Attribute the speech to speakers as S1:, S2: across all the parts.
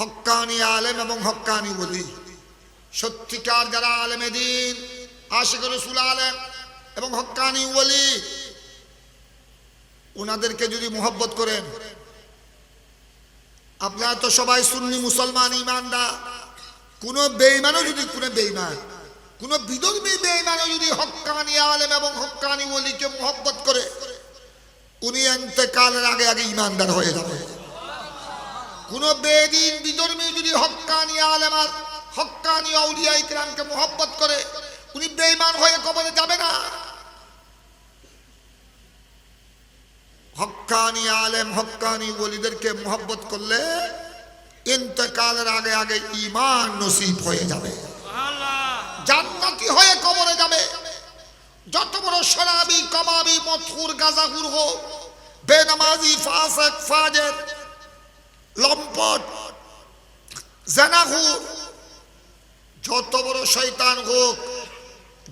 S1: হক্কানি আলেম এবং হক্কানি বলি সত্যিকার যারা আলেমে দিন, আশিক রসুল আলেম এবং হক্কানি বলি ওনাদেরকে যদি মোহব্বত করেন, আপনারা তো সবাই সুন্নি মুসলমান ইমানদা কোন বেইমানও যদি, কোনো বেইমান কোন বিধর্মী বেইমানও যদি হক্কানি আলেম এবং হক্কানি ওলিকে মোহব্বত করে, উনি এতেকালের আগে আগে ইমানদার হয়ে যাবে। কোন বেদিন বিধর্মী যদি হক্কানি আলেম আর হক্কানি আউলিয়া ইকরামকে মোহব্বত করে উনি বেইমান হয়ে কবরে যাবে না। হক্কানি আলেম হক্কানি ওলিদেরকে মোহব্বত করলে ইন্তকালের আগে আগে ইমান নসিব হয়ে যাবে। জান্নাতি হয়ে কবরে যাবে। যত বড় শরাবি কমাবি মথুর গাজাহুর হোক বেনামাজি ফাসেক ফাজের লম্পট জেনাহুর যত বড় শৈতান হোক,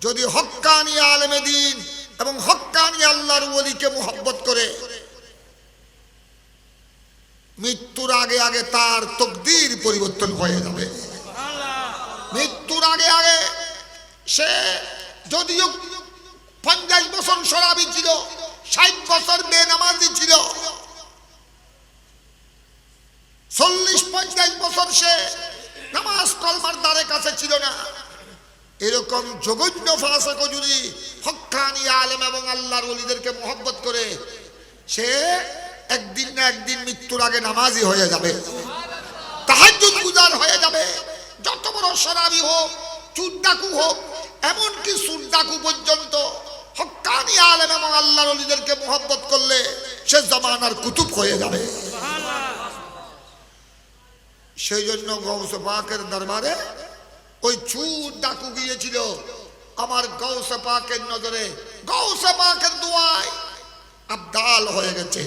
S1: যদি হক্কানি আলেমে দিন এবং হক্কানি আল্লাহর ওলিকে মোহব্বত করে, মৃত্যুর আগে আগে তার তকদির পরিবর্তন হয়ে যাবে। মৃত্যুর আগে আগে সে যদিও পঞ্চাশ বছর সরাবি ছিল, ষাট বছর বেনামাজি ছিল চল্লিশ পঞ্চাশ বছর সে নামাজ কলমার দ্বারে কাছে ছিল না। এরকম জঘন্য ফাঁসক যদি হক্কানি আলেম এবং আল্লাহর অলিদেরকে মোহব্বত করে, সে একদিন না একদিন মৃত্যুর আগে নামাজি হয়ে যাবে। তাহাজুদ গুজার হয়ে যাবে। যত বড় সরাবি হোক চুদ্দাকু হোক, এমনকি সুদ্দাকু পর্যন্ত হক্কানি আলেম এবং আল্লাহর ওলিদেরকে মোহব্বত করলে সে জমানার কুতুব হয়ে যাবে। সেই জন্য গৌস পাকের দরবারে ওই চুর ডাকু গিয়েছিল। আমার গৌস পাকের নজরে, গৌস পাকের দোয়ায় আবদাল হয়ে গেছে।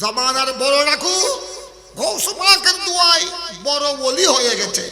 S1: জামানার বড় ডাকু গৌস পাকের দোয়ায় বড় বলি হয়ে গেছে।